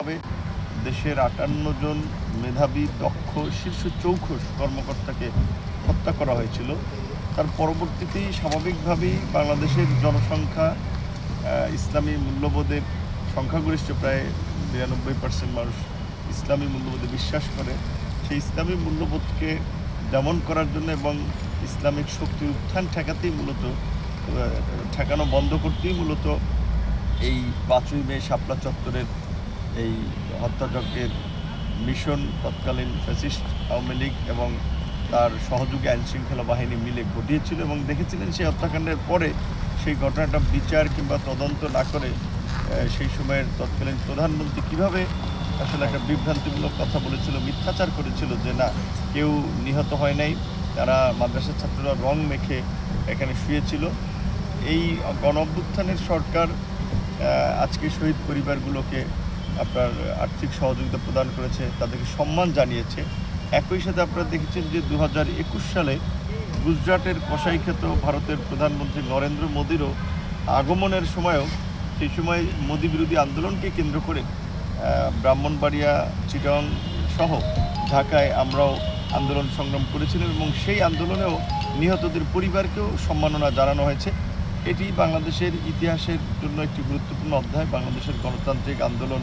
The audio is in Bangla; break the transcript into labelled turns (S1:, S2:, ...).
S1: তবে দেশের আটান্ন জন মেধাবী, দক্ষ, শীর্ষ চৌখস কর্মকর্তাকে হত্যা করা হয়েছিল। তার পরবর্তীতেই স্বাভাবিকভাবেই বাংলাদেশের জনসংখ্যা ইসলামী মূল্যবোধের সংখ্যাগরিষ্ঠ প্রায় বিরানব্বই পার্সেন্ট মানুষ ইসলামী মূল্যবোধে বিশ্বাস করে। সেই ইসলামী মূল্যবোধকে দমন করার জন্য এবং ইসলামিক শক্তির উত্থান ঠেকাতেই মূলত ঠেকানো বন্ধ করতেই মূলত এই পাঁচই মে শাপলা চত্বরের এই হত্যাযজ্ঞের মিশন তৎকালীন ফ্যাসিস্ট আওয়ামী লীগ এবং তার সহযোগী আইনশৃঙ্খলা বাহিনী মিলে ঘটিয়েছিল এবং দেখেছিলেন সেই হত্যাকাণ্ডের পরে সেই ঘটনাটা বিচার কিংবা তদন্ত না করে সেই সময়ের তৎকালীন প্রধানমন্ত্রী কীভাবে আসলে একটা বিভ্রান্তিমূলক কথা বলেছিল, মিথ্যাচার করেছিল যে না, কেউ নিহত হয় নাই, তারা মাদ্রাসার ছাত্ররা রং মেখে এখানে শুয়েছিল। এই গণ সরকার আজকে শহীদ পরিবারগুলোকে আপনার আর্থিক সহযোগিতা প্রদান করেছে, তাদেরকে সম্মান জানিয়েছে। একই সাথে আপনারা দেখেছেন যে দু হাজার একুশ সালে গুজরাটের কসাইখ্যাত ভারতের প্রধানমন্ত্রী নরেন্দ্র মোদীরও আগমনের সময়ও সেই সময় মোদী বিরোধী আন্দোলনকে কেন্দ্র করে ব্রাহ্মণবাড়িয়া, চিটং সহ ঢাকায় আমরাও আন্দোলন সংগ্রাম করেছিলাম এবং সেই আন্দোলনেও নিহতদের পরিবারকেও সম্মাননা জানানো হয়েছে। এটি বাংলাদেশের ইতিহাসের জন্য একটি গুরুত্বপূর্ণ অধ্যায়, বাংলাদেশের গণতান্ত্রিক আন্দোলন